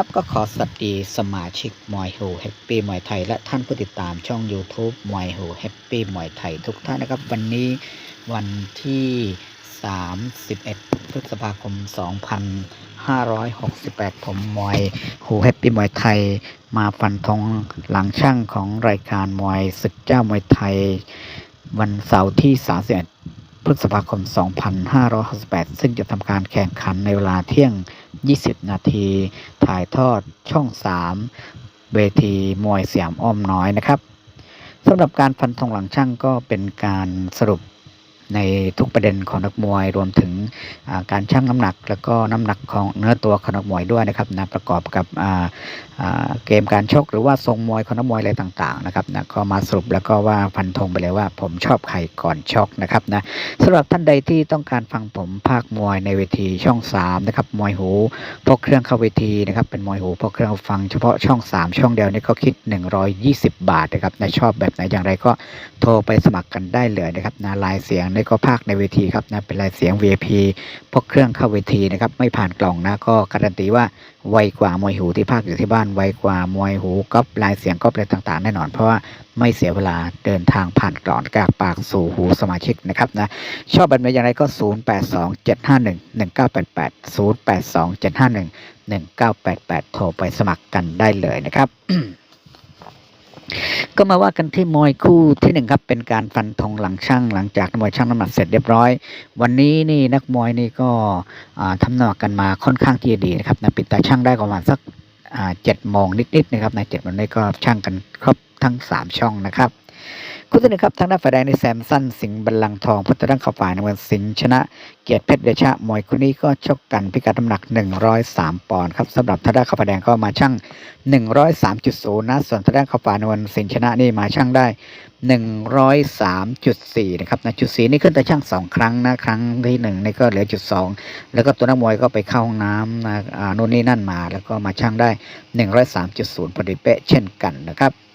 ครับก็ขอสวัสดีสมาชิกมวยโฮแฮปปี้มวยไทย และท่านผู้ติดตามช่อง YouTube มวยโฮแฮปปี้มวยไทยทุกท่านนะครับ วันนี้วันที่ 31 พฤษภาคม 2568 ผมมวยโฮแฮปปี้มวยไทย มาฟันธงหลังช่างของรายการมวยศึกเจ้ามวยไทย วันเสาร์ที่31 พฤษภาคม 2568 ซึ่งจะทำการแข่งขันในเวลาเที่ยง 20 นาที ถ่ายทอดช่อง 3 เวทีมวยเสียมอ้อมน้อยนะครับสำหรับการฟันธงหลังช่างก็เป็นการสรุปในทุกประเด็นของนักมวยรวมถึง การชั่งน้ำหนัก แล้วก็น้ำหนักของเนื้อตัวของนักมวยด้วยนะครับนะประกอบกับเกมการชกหรือว่าทรงมวยของนักมวยอะไรต่างๆนะครับนะก็มาสรุปแล้วก็ว่าฟันธงไปเลยว่าผมชอบใครก่อนชกนะครับนะสำหรับท่านใดที่ต้องการฟังผมภาคมวยในเวทีช่อง3นะครับมวยหูพกเครื่องเข้าเวทีนะครับเป็นมวยหูพกเครื่องฟังเฉพาะช่อง 3 ช่องเดียวนี่ก็คิด 120 บาทนะครับนะชอบแบบไหนอย่างไรก็โทรไปสมัครกันได้เลยนะครับนะลายเสียงนี่ก็ภาคในเวทีครับนะเป็นลายเสียง VIP พกเครื่องเข้าเวทีนะครับไม่ผ่านกล่องนะก็การันตีว่าไวกว่ามวยหูที่ภาคอยู่ที่บ้านไวกว่ามวยหูก๊อปลายเสียงก๊อปอะไรต่างๆแน่นอน เพราะว่าไม่เสียเวลาเดินทางผ่านกล่องจากปากสู่หูสมาชิกนะครับนะชอบแบบไหนอย่างไรก็ 0 8 2 7 5 1 1 9 8 8 0 8 2 7 5 1 1 9 8 8 โทรไปสมัครกันได้เลยนะครับ ก็มาว่ากันที่มวยคู่ที่หนึ่งครับเป็นการฟันธงหลังช่างหลังจากมวยช่างน้ำหนักเสร็จเรียบร้อย วันนี้นี่นักมวยนี่ก็อ่าทำหนักกันมาค่อนข้างที่จะดีนะครับนะปิดตาช่างได้ประมาณสักเจ็ดโมงนิดๆนะครับในเจ็ดโมงนี้ก็ช่างกันครบทั้งสามช่องนะครับ คู่ที่หนึ่งครับทางด้านฝ่ายแดงในแซมสันสิงห์บัลลังทองพุทธด้านข่าวฝ่ายน้ำเงินสิงห์ชนะ เกียรติเพชรเดชะมวยคู่นี้ก็ชกกันพิกัดน้ำหนัก 103 ปอนด์ครับสำหรับทางด้านข่าวฝ่ายแดงก็มาชั่ง103.0นะส่วนทางด้านข่าวฝ่ายน้ำเงินสิงห์ชนะนี่มาชั่งได้ 103.4นะครับนะจุดสีนี่ขึ้นแต่ช่างสองครั้งนะครั้งที่หนึ่งนี่ก็เหลือจุดสองแล้วก็ตัวนักมวยก็ไปเข้าห้องน้ำนะอ่าโน่นนี่นั่นมา แล้วก็มาชั่งได้ 103.0พอดีเป๊ะเช่นกันนะครับ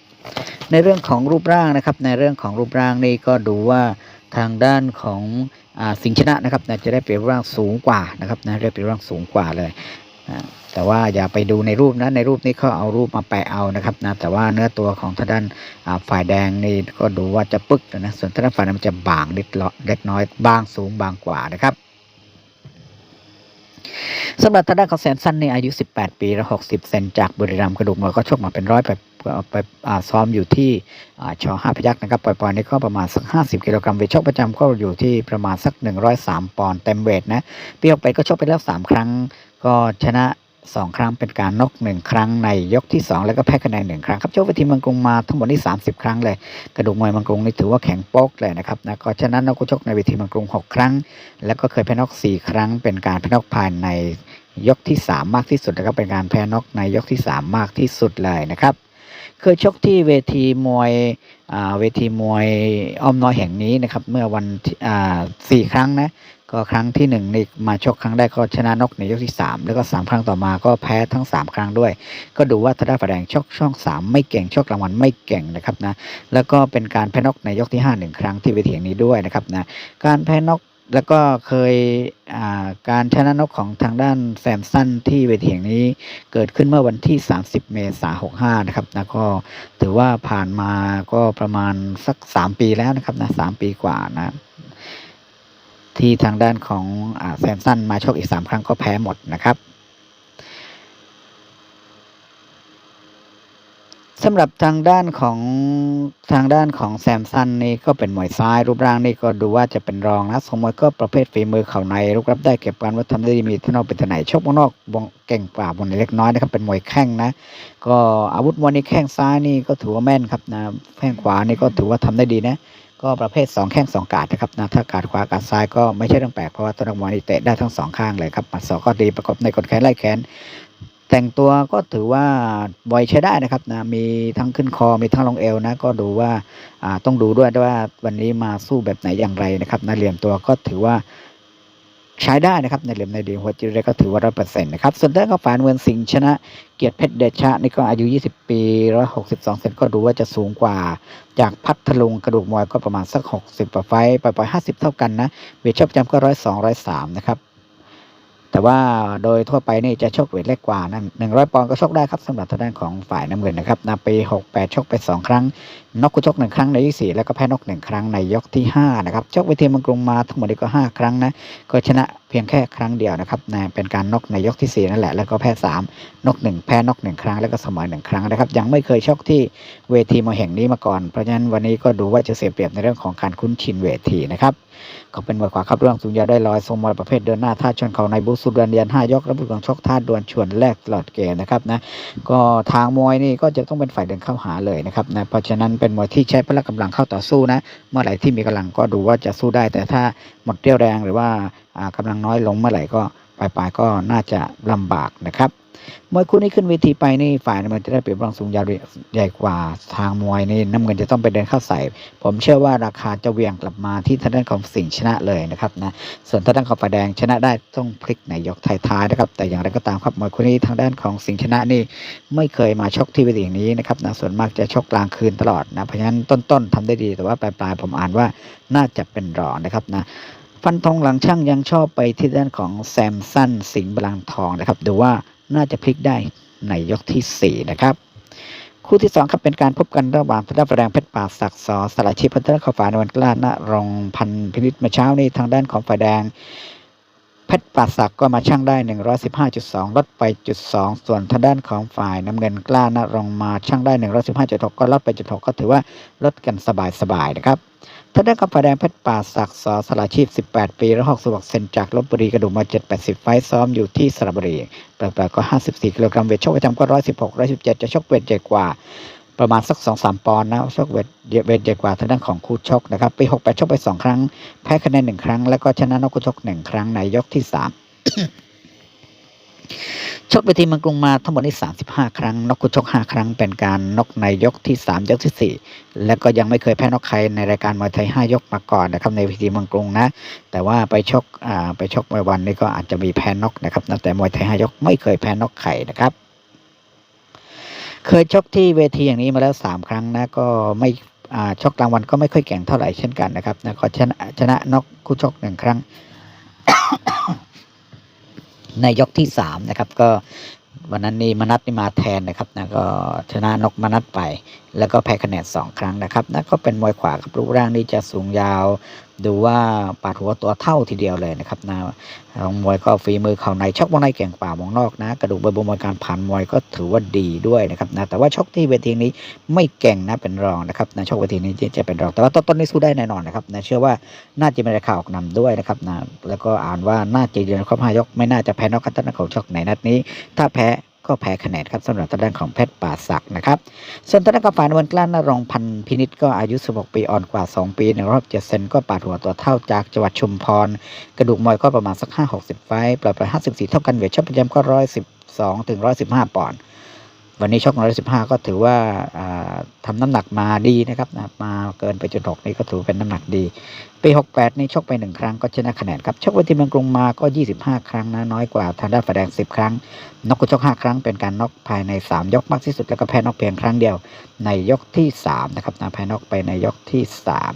ในเรื่องของรูปร่างนะครับ ในเรื่องของรูปร่างนี่ก็ดูว่าทางด้านของอสิงห์ชนะนะครับนะจะได้เปรียบร่างสูงกว่านะครับนะได้เปรียบร่างสูงกว่าเลยแต่ว่าอย่าไปดูในรูปนะในรูปนี้เขาเอารูปมาแปะเอานะครับนะแต่ว่าเนื้อตัวของทางด้านฝ่ายแดงนี่ก็ดูว่าจะปึกนะส่วนทางด้านฝ่ายน้ำมันจะบางนิดละเล็กน้อยบางสูงบางกว่านะครับสำหรับทางด้านของแสนสั้นในอายุ 18 ปีและ60 เซนจากบุรีรัมย์กระดูกมวยก็ชกมาเป็นร้อย ไปไปซ้อมอยู่ที่ชอห้าพยักษ์นะครับปล่อยๆนี่ก็ประมาณสัก 50 กิโลกรัมเวทชกประจำก็อยู่ที่ประมาณสัก 103 ปอนด์เต็มเวทนะปีออกไปก็ชกไปแล้ว 3 ครั้ง ก็ชนะ2ครั้งเป็นการนก1ครั้งในยกที่2แล้วก็แพ้คะแนน1ครั้งครับชกไปทีมเมืองกรมาทั้งหมดนี่30ครั้งเลย กระดูกมวยมืองกรนี่ถือว่าแข็งโป๊กเลยนะครับนะก็ชนะนกก็ชกในเวทีมืองกรุง6ครั้ง แล้วก็เคยแพ้นก4ครั้ง เป็นการแพ้นกภายในยกที่3มากที่สุดนะครับเป็นการแพ้นกในยกที่3มากที่สุดเลยนะครับ เคยชกที่เวทีมวยเวทีมวยอ้อมน้อยแห่งนี้นะครับ เมื่อวันสี่ครั้งนะก็ครั้งที่หนึ่งนี่มาชกครั้งแรกก็ชนะนกในยกที่3แล้วก็3ครั้งต่อมาก็แพ้ทั้ง3ครั้งด้วย ก็ดูว่าทาด้าฝ่ายแดงชกช่อง3ไม่เก่งชกรางวัลไม่เก่งนะครับนะแล้วก็เป็นการแพ้นกในยกที่5 1ครั้งที่เวทีแห่งนี้ด้วยนะครับนะการแพ้นก แล้วก็เคยาการชนะนกของทางด้านแซมสันที่เวทีแห่งนี้เกิดขึ้นเมื่อวันที่ 30 เมษายน 65 นะครับนะก็ถือว่าผ่านมาก็ประมาณสัก 3 ปีแล้วนะครับนะ3ปีกว่านะที่ทางด้านของอแซมสันมาชกอีก 3 ครั้งก็แพ้หมดนะครับ สำหรับทางด้านของทางด้านของแซมสันนี่ก็เป็นมวยซ้ายรูปร่างนี่ก็ดูว่าจะเป็นรองนะสมมวยก็ประเภทฝีมือเข่าในรุกรับได้เก็บการวัฒนได้ดีมีที่นอกเป็นที่ไหนชกนอกวงเก่งกว่าบนเล็กน้อยนะครับเป็นมวยแข้งนะ ก็อาวุธมวยนี่แข้งซ้ายนี่ก็ถือว่าแม่นครับนะแข้งขวานี่ก็ถือว่าทำได้ดีนะก็ประเภท 2 แข้ง2กาดนะครับนะถ้ากาดขวากาดซ้ายก็ไม่ใช่เรื่องแปลกเพราะว่าตัวนักมวยนี่เตะได้ทั้งสองข้างเลยครับหมัดศอกก็ดีประกบในกดแขนไล่แขน แต่งตัวก็ถือว่าบอยใช้ได้นะครับนะมีทั้งขึ้นคอมีทั้งลงเอวนะก็ดูว่าอ่าต้องดูด้วยว่าวันนี้มาสู้แบบไหนอย่างไรนะครับนะเหลี่ยมตัวก็ถือว่าใช้ได้นะครับในเหลี่ยมในดีหัวจิรก็ถือว่าร้อยเปอร์เซ็นต์นะครับส่วนด้านของฝานเมืองสิงห์ชนะ เกียรติเพชรเดชะนี่ก็อายุ 20 ปี 162 เซนก็ดูว่าจะสูงกว่า จากพัทลุงกระดูกมวยก็ประมาณสัก 60กว่าไฟต์ปล่อย50 เท่ากันนะเวทชอบจำก็ร้อยสองร้อยสามนะครับ แต่ว่าโดยทั่วไปนี่จะชกเวทเล็กกว่านั่นหนึ่งร้อยปอนด์ก็ชกได้ครับสำหรับทางด้านของฝ่ายน้ำเงินนะครับนาปีหกแปดชกไปสองครั้งน็อกกูชกหนึ่งครั้งในยกสี่แล้วก็แพ้นกหนึ่งครั้งในยกที่ห้านะครับชกเวทีเมืองกรุงมาทั้งหมดนี่ก็ห้าครั้งนะก็ชนะเพียงแค่ครั้งเดียวนะครับนะเป็นการนกในยกที่สี่นั่นแหละแล้วก็แพ้สามนกหนึ่งแพ้นกหนึ่งครั้งแล้วก็เสมอหนึ่งครั้งนะครับยังไม่เคยชกที่เวทีมวยแห่งนี้มาก่อนเพราะฉะนั้นวันนี้ก็ดูว่าจะเสียเปรียบในเรื่องของการคุ้นชินเวทีนะครับเขาเป็นมวยขวาครับเรื่องสูงยาวได้ลอยทรงมวยประเภทเดินหน้าท่าชนเขาในบูสุดเดนเดียนห้ายกและบุกของชกท่าดวลชวนแรกตลอดเกมนะครับนะก็ทางมวยนี่ก็จะต้องเป็นฝ่ายเดินเข้าหาเลยนะครับนะเพราะฉะนั้นเป็นมวยที่ใช้พละกำลังเข้าต่อสู้นะ เมื่อไหร่ที่มีกำลังก็ดูว่าจะสู้ได้ แต่ถ้าหมดเรี่ยวแรงหรือว่าอ่ากำลังน้อยลงเมื่อไหร่ก็ปลายๆก็น่าจะลำบากนะครับ มวยคู่นี้ขึ้นเวทีไปนี่ฝ่ายน้ำเงินจะได้เปรียบรองสูงยาวใหญ่กว่าทางมวยนี่น้ำเงินจะต้องไปเดินเข้าใส่ ผมเชื่อว่าราคาจะเวียงกลับมาที่ทางด้านของสิงห์ชนะเลยนะครับนะส่วนทางด้านของฝ่ายแดงชนะได้ต้องพลิกในยกท้ายๆนะครับ แต่อย่างไรก็ตามครับมวยคู่นี้ทางด้านของสิงห์ชนะนี่ไม่เคยมาชกที่เวทีนี้นะครับนะส่วนมากจะชกกลางคืนตลอดนะเพราะฉะนั้นต้นๆทำได้ดีแต่ว่าปลายๆผมอ่านว่าน่าจะเป็นรองนะครับนะฟันธงหลังช่างยังชอบไปที่ด้านของแซมสันสิงห์บลังทองนะครับดูว่า น่าจะพลิกได้ในยกที่สี่นะครับ คู่ที่สองครับเป็นการพบกันระหว่างทางด้านาแดงเพชรป่าศักดิ์สอสละชิพัฒนาขาวฝายนวันกล้าณรงพันธ์พินิจเมื่อเช้านี้ทางด้านของฝ่ายแดงเพชรป่าศักด์ก็มาช่างได้ 115.2 ลดไปจุด2ส่วนทางด้านของฝ่ายน้ำเงินกล้าณรงมาช่างได้ 115.6 ก็ลดไปจุด6ก็ถือว่าลดกันสบายๆนะครับ ทางด้านของฝ่ายแดงเพชรป่าศักดิ์สอสละชีพ 18 ปี และ6 6เซนจากลบบุรีกระดูกมา780 ไฟซ้อมอยู่ที่สระบุรีแปลกๆก็ 54 กิโลกรัมเวทชกประจำก็ 116 117 จะชกเวทใหญ่กว่า ประมาณสัก 2-3 ปอนด์นะ ชกเวทเวทใหญ่กว่าทางด้านของคู่ชกนะครับปี68 ชกไป 2 ครั้ง แพ้คะแนน 1 ครั้ง แล้วก็ชนะนอกคู่ชก 1 ครั้งในยกที่ 3 ชกไปทีเมืองกรุงมาทั้งหมดนี้35 ครั้งนอกคู่ชก 5 ครั้งเป็นการนอกในยกที่ 3 ยกทีสี่4 แล้วก็ยังไม่เคยแพ้นอกใครในรายการมวยไทย 5 ยกมาก่อนนะครับในเวทีเมืองกรุงนะ แต่ว่าไปชกอ่าไปชกมวยวันนี้ก็อาจจะมีแพ้นอกนะครับนะแต่มวยไทย 5 ยกไม่เคยแพ้นอกใครนะครับเคยชกที่เวทีอย่างนี้มาแล้ว 3 ครั้งนะก็ไม่อ่าชกกลางวันก็ไม่ค่อยแข่งเท่าไหร่เช่นกันนะครับนะก็ชนะชนะนอกคู่ชกหนึ่งครั้ง ในยกที่สามนะครับ ก็วันนั้นนี่มนัทนี่มาแทนนะครับนะก็ชนะนกมนัทไป แล้วก็แพ้คะแนนสองครั้งนะครับนะก็เป็นมวยขวาครับรูปร่างนี่จะสูงยาว ดูว่าปาดหัวตัวเท่าทีเดียวเลยนะครับนะองมวยก็ฝีมือเข่าในชกวงในเก่งกว่าวงนอกนะ กระดูกใบบมวยการผ่านมวยก็ถือว่าดีด้วยนะครับนะแต่ว่าชกที่เวทีนี้ไม่เก่งนะเป็นรองนะครับนะชกเวทีนี้จะเป็นรองแต่ว่าต้นๆนี่สู้ได้แน่นอนนะครับนะเชื่อว่าน่าจะเป็นราคาออกนำด้วยนะครับนะแล้วก็อ่านว่าน่าจะยืนครบห้ายกไม่น่าจะแพ้นอกกันตั้งเขาชกในนัดนี้ ถ้าแพ้ ก็แพ้คะแนนครับสำหรับทางด้านของเพชรป่าศักนะครับ ส่วนทางด้านกับฝ่ายนวลกล้านรงพันพินิษก็อายุ 16 ปีอ่อนกว่า 2 ปี1รอบ7เซนก็ปาดหัวตัวเท่าจากจังหวัดชุมพร กระดูกมวยก็ประมาณสัก 5-60 ไฟต์ปล่อยไป54 เท่ากันเวทชกประจำก็ 112ถึง115 ปอนด์วันนี้ชก115 ก็ถือว่าาทำน้ำหนักมาดีนะครับนะมาเกินไปจุด6นี่ก็ถือเป็นน้ำหนักดี ปี 68นี่ชกไป 1 ครั้งก็ชนะคะแนนครับชกเวทีเมืองกรุงมาก็ 25 ครั้งนะน้อยกว่าทางด้านฝ่ายแดง 10 ครั้งนอกกุชก 5 ครั้งเป็นการน็อกภายใน 3 ยกมากที่สุด แล้วก็แพ้น็อกเพียงครั้งเดียว ในยกที่ 3 นะครับนะแพ้น็อกไปในยกที่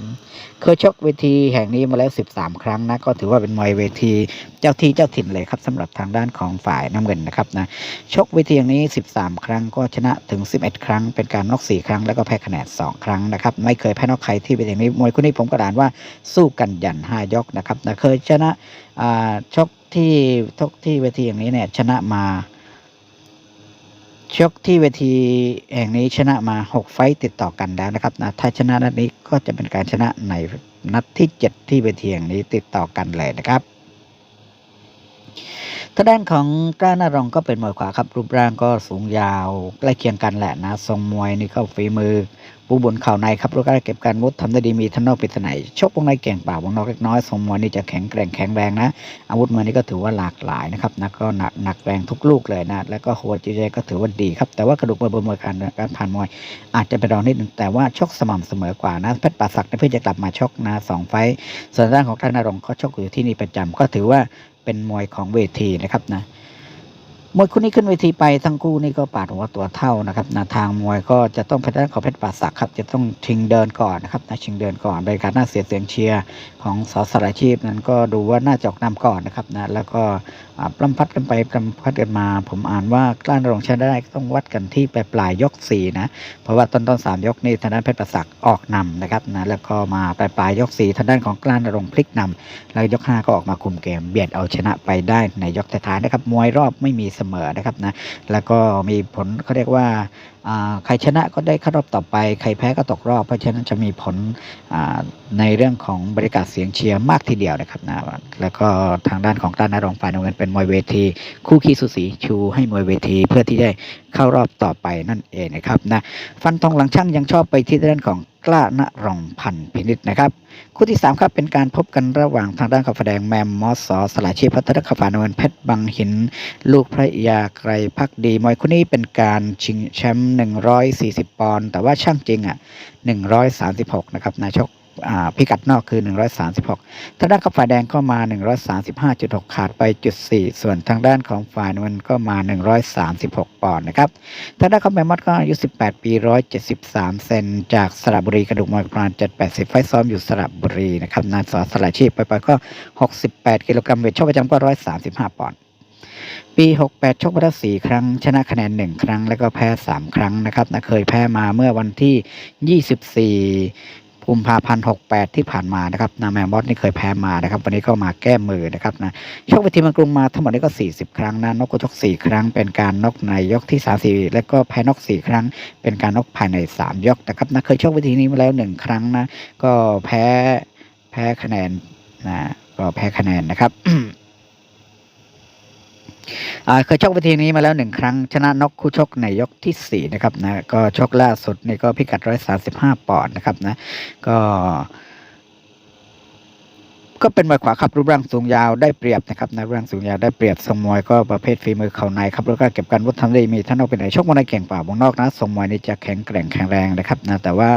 3 เคยชกเวทีแห่งนี้มาแล้ว 13 ครั้งนะก็ถือว่าเป็นมวยเวทีเจ้าที่เจ้าถิ่นเลยครับสำหรับทางด้านของฝ่ายน้ำเงินนะครับนะชกเวทีอย่างนี้ 13 ครั้งก็ชนะถึง 11 ครั้ง เป็นการน็อก4ครั้งแล้วก็แพ้คะแนน 2 ครั้งนะครับไม่เคยแพ้น็อกใครที่เวทีนี้มวยคู่นี้ผมกระดานว่าสู้กันยันห้ายกนะครับนะเคยชนะชกที่ชกที่เวทีอย่างนี้เนี่ยชนะมาชกที่เวทีแห่งนี้ชนะมา 6 ไฟต์ติดต่อกันแล้วนะครับนะถ้าชนะนัดนี้ก็จะเป็นการชนะในนัดที่ 7 ที่เวทีแห่งนี้ติดต่อกันเลยนะครับทางด้านของกล้าหน้ารองก็เป็นมวยขวาครับรูปร่างก็สูงยาวใกล้เคียงกันแหละนะทรงมวยนี่ก็ฝีมือ ปูบนข่าวในครับรูปร่างเก็บการมุดทำได้ดีมีทั้งนอกปิดไหนชกวงในเก่งเปล่าวงนอกเล็กน้อยทรงมวยนี่จะแข็งแกร่งแข็งแรงนะอาวุธมวยนี่ก็ถือว่าหลากหลายนะครับนะก็หนักหนักแรงทุกลูกเลยนะแล้วก็หัวจิตใจก็ถือว่าดีครับแต่ว่ากระดูกมวยบนมวยการการผ่านมวย อาจจะเป็นรองนิดนึงแต่ว่าชกสม่ำเสมอกว่านะเพชรป่าศักดิ์เนี่ยเพื่อจะกลับมาชกนะสองไฟส่วนด้านของท่านนรงค์ก็ชกอยู่ที่นี่ประจำก็ถือว่าเป็นมวยของเวทีนะครับนะ มวยคู่นี้ขึ้นเวทีไปทั้งคู่นี่ก็ปาดหัวตัวเท่านะครับนาทางมวยก็จะต้องเป็นาของเพชรป่าศักดิ์ครับจะต้องชิงเดินก่อนนะครับนะชิงเดินก่อนบรรยากาศน่าเสียเสียงเชียร์ของสอสารชีพนั้นก็ดูว่าน่าจะออกนำก่อนนะครับนะแล้วก็ ปล้ำพัดกันไปปล้ำพัดกันมา ผมอ่านว่ากล้านรองชนะได้ต้องวัดกันที่ปลายปลายยกสี่นะเพราะว่าต้นต้นสามยกนี่ทางด้านเพชรประศักออกนำนะครับนะแล้วก็มาปลายปลายยกสี่ทางด้านของกล้านรงพลิกนำแล้วยกห้าก็ออกมาคุมเกมเบียดเอาชนะไปได้ในยกท้ายนะครับมวยรอบไม่มีเสมอนะครับนะแล้วก็มีผลเขาเรียกว่า ใครชนะก็ได้เข้ารอบต่อไป ใครแพ้ก็ตกรอบ เพราะฉะนั้นจะมีผลในเรื่องของบริการเสียงเชียร์มากทีเดียวนะครับนะแล้วก็ทางด้านของต้านนรงฝ่ายน้ำเงินเป็นมวยเวที คู่ขี้สุสีชูให้มวยเวทีเพื่อที่ได้ เข้ารอบต่อไปนั่นเองนะครับนะฟันทองหลังช่างยังชอบไปที่ด้านของกล้าณรงพันธ์พินิษนะครับคู่ที่ 3 ครับเป็นการพบกันระหว่างทางด้านขับแสดงแมมมอสสอสลายชีพพัฒนขฟานวลเพชรบังหิน ลูกพระยาไกรพักดี มวยคู่นี้เป็นการชิงแชมป์140 ปอนด์แต่ว่าช่างจริงอะ136 นะครับนายชก พิกัดนอกคือ 136ทางด้านของฝ่ายแดงก็มา 135.6 ขาดไปจุด4ส่วนทางด้านของฝ่ายน้ำเงินก็มา 136 ปอนด์นะครับทางด้านของแมมมอสก็อายุ 18 ปี 173 เซนจากสระบุรีกระดูกมวยประมาณ780 ไฟซ้อมอยู่สระบุรีนะครับนานสอสละชีพไปไปก็ 68 กิโลกรัมเวทชกประจำก็ 135 ปอนด์ปี 68 ชกมาแล้ว4ครั้ง ชนะคะแนน 1 ครั้ง แล้วก็แพ้ 3 ครั้งนะครับนะเคยแพ้มาเมื่อวันที่ 24 กุมภาพันธ์68ที่ผ่านมานะครับนาแมมมอสนี่เคยแพ้มานะครับ วันนี้ก็มาแก้มือนะครับนะชกไปทีมกรุงมาทั้งหมดนี้ก็ 40 ครั้งนะนกก็ชก4 ครั้ง เป็นการนกในยกที่3 4แล้วก็แพ้นก 4 ครั้ง เป็นการนกภายใน 3 ยกนะครับนะเคยชกเวิธีนี้มาแล้ว 1 ครั้งนะก็แพ้แพ้คะแนนนะก็แพ้คะแนนนะครับ เคยชกวิธีนี้มาแล้วหนึ่งครั้ง ชนะนกคู่ชกในยกที่สี่นะครับนะก็ชกล่าสุดนี่ก็พิกัดร้อยสาสิบห้าปอนด์นะครับนะก็ ก็เป็นมวยขวาครับรูปร่างสูงยาวได้เปรียบนะครับนะรูปร่างสูงยาวได้เปรียบทรงมวยก็ประเภทฝีมือเข่าในครับแล้วก็เก็บการวุฒิทำได้มีท่านนอกเป็นไหนชกมวยในเก่งกว่าวงนอกนะทรงมวยนี่จะแข็งแกร่งแข็งแรงนะครับนะแต่ว่า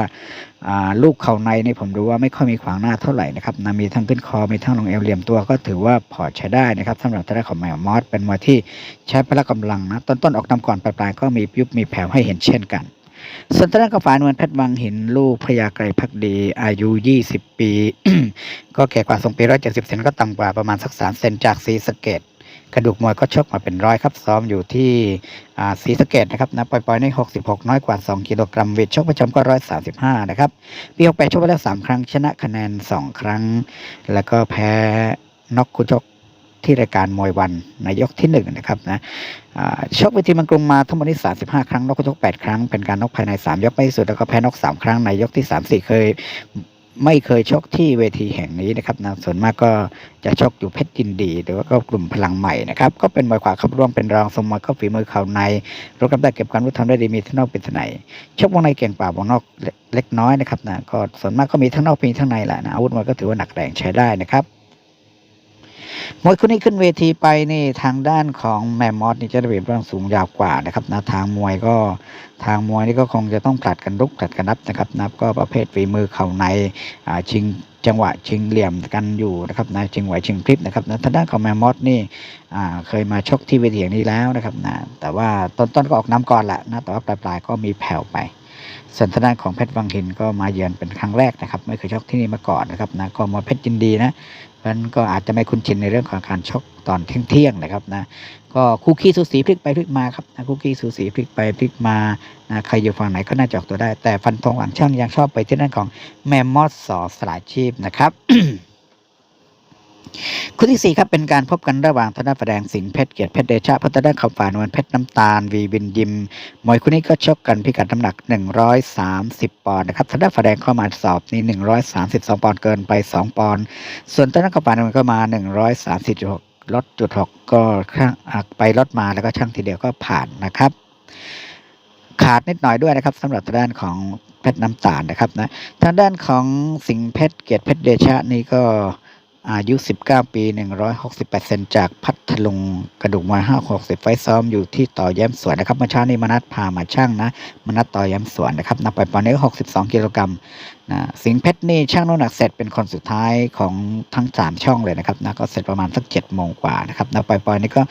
ลูกเข่าในนี่ผมดูว่าไม่ค่อยมีขวางหน้าเท่าไหร่นะครับนะมีทั้งขึ้นคอมีทั้งลงเอวเหลี่ยมตัวก็ถือว่าพอใช้ได้นะครับสำหรับทางด้านของแมวมอสเป็นมวยที่ใช้พละกำลังนะต้นๆออกนำก่อนปลายๆก็มียุบมีแผ่วให้เห็นเช่นกัน ส่วนางด้านกฝานวลเพชรบางหินลูกพระยาไกรพักดีอายุ 20 ปี ก็แก่กว่าทรงปี170เซนก็ต่ำกว่าประมาณสัก3เซนจากสีสเกตกระดูกมวยก็ชกมาเป็นร้อยครับ ซ้อมอยู่ที่อ่าสีสเกตนะครับนะปล่อยๆใน 66 น้อยกว่า 2 กิโลกรัมเวทชกประจำก็ 135 นะครับ ปี68ชกไปแล้ว 3 ครั้งชนะคะแนน 2 ครั้ง แล้วก็แพ้น็อกคู่ชก ที่รายการมวยวันในยกที่1นะครับนะชกเวทีมังกรมาทั้งหมดนี้35 ครั้งนกกระทก8ครั้งเป็นการนกภายใน 3 ยกไม่ที่สุดแล้วก็แพ้นก3 ครั้งในยกที่ 3 4 เคยไม่เคยชกที่เวทีแห่งนี้นะครับนะส่วนมากก็จะชกอยู่เพชรยินดีหรือว่าก็กลุ่มพลังใหม่นะครับ ก็เป็นมวยขวาขับร่วมเป็นรองสมมวยก็ฝีมือเข่าในรบกับได้เก็บการวุฒิทำได้ดีมีทั้งนอกเป็นทั้งในชกวงในเก่งกว่าวงนอกเล็กน้อยนะครับนะก็ส่วนมากก็มีทั้งนอกมีทั้งในแหละนะอาวุธมวยก็ถือว่าหนักแรงใช้ได้นะครับ มวยคู่นี้ขึ้นเวทีไปนี่ทางด้านของแมมมอสนี่จะได้เปรียบเรื่องสูงยาวกว่านะครับนะทางมวยก็ทางมวยนี่ก็คงจะต้องผลัดกันลุกผลัดกันนับนะครับนับก็ประเภทฝีมือเข่าในอ่าชิงจังหวะชิงเหลี่ยมกันอยู่นะครับนะชิงไหวชิงพลิบนะครับนะทางด้านของแมมมอสนี่อ่าเคยมาชกที่เวทีอย่างนี้แล้วนะครับนะแต่ว่าต้นๆก็ออกน้ำก่อนแหละนะแต่ว่าปลายๆก็มีแผ่วไป ส่วนทางด้านของเพชรวังหินก็มาเยือนเป็นครั้งแรกนะครับ ไม่เคยชกที่นี่มาก่อนนะครับนะก็มาเพชรยินดีนะเพราะนั้นก็อาจจะไม่คุ้นชินในเรื่องของการชกตอนเที่ยงๆนะครับนะก็คู่ขี้สูสีพลิกไปพลิกมาครับนะคู่ขี้สูสีพลิกไปพลิกมานะใครอยู่ฝั่งไหนก็น่าจะออกตัวได้ แต่ฟันธงหลังช่างยังชอบไปที่ด้านของแมมมอสสอสลายชีพนะครับ คู่ที่สี่ครับเป็นการพบกันระหว่างธนาแสดงสิงห์เพชรเกียรติเพชรเดชะพัฒนาคำฝานวลเพชรน้ำตาล วีวินยิมมวยคู่นี้ก็ชกกันพิกัดน้ำหนัก 130 ปอนด์นะครับทางด้านายแดงเข้ามาสอบนี่132 ปอนด์เกินไป 2 ปอนด์ส่วนทางด้านกระปานมันก็มา 130.6ลดจุดหกก็ข้างไปลดมาแล้วก็ช่างทีเดียวก็ผ่านนะครับ ขาดนิดหน่อยด้วยนะครับสำหรับทางด้านของเพชรน้ำตาลนะครับนะทางด้านของสิงห์เพชรเกียรติเพชรเดชะนี่ก็ อายุ 19 ปี 168 เซนจากพัทลุงกระดูกมา 560 ไฟซ้อมอยู่ที่ต่อแย้มสวนนะครับเมื่อเช้านี้มนัดพามาช่างนะ มนัดต่อแย้มสวนนะครับนับไปปอนนี้62 กิโลกรัม นะสิงเพชรนี่ช่างน้ำหนักเสร็จเป็นคนสุดท้ายของทั้งสามช่องเลยนะครับนะก็เสร็จประมาณสักเจ็ดโมงกว่านะครับนะปล่อยๆนี่ก็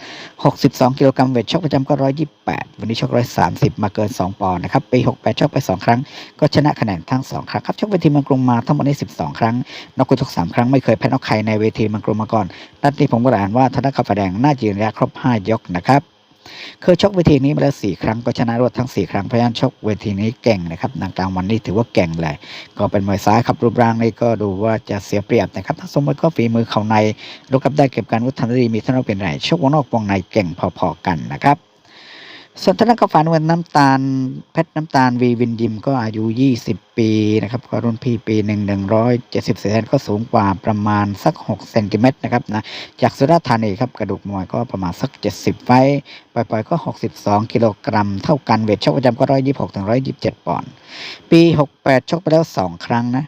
62 กิโลกรัมเวทชกประจำก็ 128 วันนี้ชก 130 มาเกิน 2 ปอนด์นะครับปี 68 ชกไป 2 ครั้ง ก็ชนะคะแนนทั้ง 2 ครั้งครับชกเวทีเมืองกรุงมาทั้งหมดนี้12 ครั้งนอกกุทก3 ครั้งไม่เคยแพ้นอกใครในเวทีเมืองกรุงมาก่อนนัดนี้ผมก็อ่านว่าธนคาฝาแดงน่าจะยืนระยะครบ 5 ยกนะครับ เคยชกเวทีนี้มาแล้วสี่ครั้งก็ชนะรวดทั้งสี่ครั้งเพราะฉะนั้นชกเวทีนี้เก่งนะครับนางกลางวันนี้ถือว่าเก่งเลยก็เป็นมวยซ้ายครับรูปร่างนี่ก็ดูว่าจะเสียเปรียบนะครับถ้าสมมติก็ฝีมือเขาในลูกกับได้เก็บการวุฒิทันดีมีท่านเป็นไรชกวงนอกวงในเก่งพอๆกันนะครับ ส่วนทางด้านกาฝันวันน้ำตาลเพชรน้ำตาลวีวินยิมก็อายุ 20 ปีนะครับก็รุ่นพี่ปีหนึ่งหนึ่งร้อยเจ็ดสิบเซนก็สูงกว่าประมาณสัก 6 เซนติเมตรนะครับนะจากสุราษฎร์ธานีครับกระดูกมวยก็ประมาณสัก 70 ไฟปล่อยๆก็ 62 กิโลกรัม เท่ากันเวทชกประจำก็ 126ถึง127 ปอนด์ปี 68 ชกไปแล้ว 2 ครั้งนะ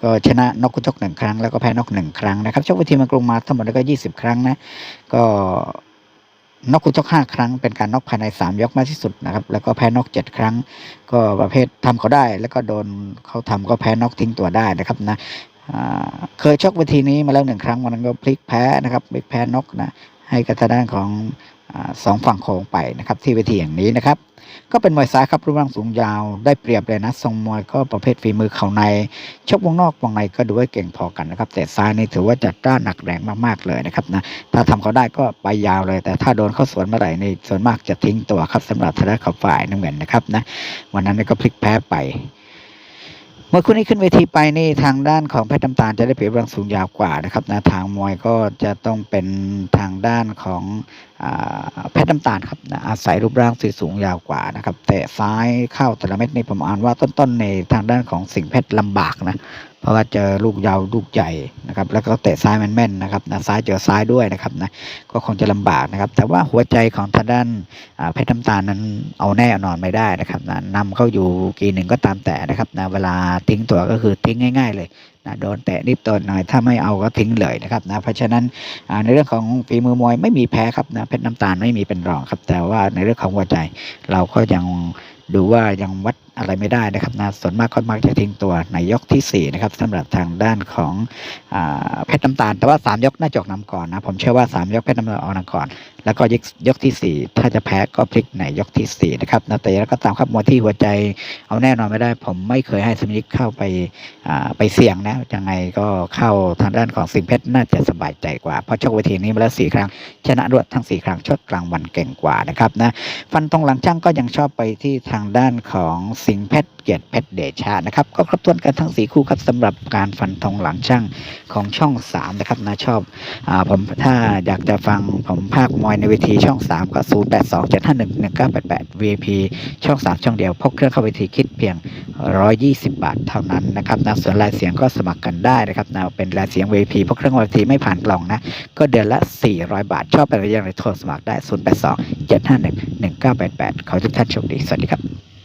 ก็ชนะนกกุชกหนึ่งครั้งแล้วก็แพ้นกหนึ่งครั้งนะครับชกเวทีมากรุงมาทั้งหมดแล้วก็ 20 ครั้งนะก็ นอกกุชกห้าครั้ง เป็นการนอกภายในสามยกมากที่สุดนะครับ แล้วก็แพ้นอกเจ็ดครั้ง ก็ประเภททำเขาได้ แล้วก็โดนเขาทำก็แพ้นอกทิ้งตัวได้นะครับนะเคยชกเวทีนี้มาแล้วหนึ่งครั้งวันนั้นก็พลิกแพ้นะครับพลิกแพ้นกนะให้กับทางด้านของ สองฝั่งโขงไปนะครับที่เวทีอย่างนี้นะครับ ก็เป็นมวยซ้ายครับรูปร่างสูงยาวได้เปรียบเลยนะทรงมวยก็ประเภทฝีมือเข่าในชกวงนอกวงในก็ดูว่าเก่งพอกันนะครับ แต่ซ้ายนี่ถือว่าจัดจ้านหนักแรงมากๆเลยนะครับนะถ้าทำเขาได้ก็ไปยาวเลย แต่ถ้าโดนเข้าสวนเมื่อไหร่นี่ส่วนมากจะทิ้งตัวครับสำหรับทางด้านฝ่ายน้ำเงินนะครับนะวันนั้นก็พลิกแพ้ไป เมื่อคู่นี้ขึ้นเวทีไปนี่ทางด้านของเพชรน้ำตาลจะได้เปรียบร่างสูงยาวกว่านะครับนะทางมวยก็จะต้องเป็นทางด้านของอาเพชรน้ำตาลครับนะอาศัยรูปร่างสีสูงยาวกว่านะครับแต่ซ้ายเข้าแต่ละเม็ดนี่ผมอ่านว่าต้นๆในทางด้านของสิงห์เพชรลำบากนะ เพราะว่าเจอลูกยาวลูกใหญ่นะครับ แล้วก็เตะซ้ายแม่นๆนะครับนะซ้ายเจอซ้ายด้วยนะครับนะก็คงจะลำบากนะครับ แต่ว่าหัวใจของทางด้านเพชรน้ำตาลนั้นเอาแน่เอานอนไม่ได้นะครับนะนำเข้าอยู่กี่หนึ่งก็ตามแต่นะครับนะเวลาทิ้งตัวก็คือทิ้งง่าย ๆ เลยนะโดนแตะนิดตัวหน่อย ถ้าไม่เอาก็ทิ้งเลยนะครับนะเพราะฉะนั้นในเรื่องของฝีมือมวยไม่มีแพ้ครับนะเพชรน้ำตาลไม่มีเป็นรองครับ แต่ว่าในเรื่องของหัวใจเราก็ยังดูว่ายังวัด อะไรไม่ได้นะครับนะส่วนมากก็มักจะทิ้งตัวในยกที่สี่นะครับสำหรับทางด้านของอเพชรน้ำตาล แต่ว่าสามยกน่าจกนำก่อนนะผมเชื่อว่าสามยกเพชรน้ำตาลออกนำก่อน แล้วก็ยกยกที่ 4 ถ้าจะแพ้ก็พลิกในยกทีสี่4นะครับนะแต่แล้วก็ตามครับมวยที่หัวใจเอาแน่นอนไม่ได้ ผมไม่เคยให้สมิธเข้าไปไปเสี่ยงนะยังไงก็เข้าทางด้านของสิงเพชรน่าจะสบายใจกว่าเพราะชกเวทีนี้มาแล้วสี่ครั้ง ชนะรวดทั้ง 4 ครั้งชดกลางวันเก่งกว่านะครับนะฟันตรงหลังช่างก็ยังชอบไปที่ทางด้านของสิงห์เพชรเกียรติเพชรเดชานะครับก็ครบถ้วนกันทั้ง4คู่ครับสำหรับการฟันธงหลังช่างของช่อง3นะครับนะชอบอ่าผมถ้าอยากจะฟังผมภาคมวยในเวทีช่อง 3 ก็ 0 8 2 7 5 1 1 9 8 8 VIP ช่อง 3 ช่องเดียวพกเครื่องเข้าเวทีคิดเพียง 120 บาทเท่านั้นนะครับนะส่วนรายเสียงก็สมัครกันได้นะครับนะเป็นรายเสียง VIP พกเครื่องเวทีไม่ผ่านกล่องนะก็เดือนละ 400 บาท ชอบเป็นระยะไรโทรสมัครได้ 0 8 2 7 5 1 1 9 8 8 ขอให้ทุกท่านโชคดีสวัสดีครับ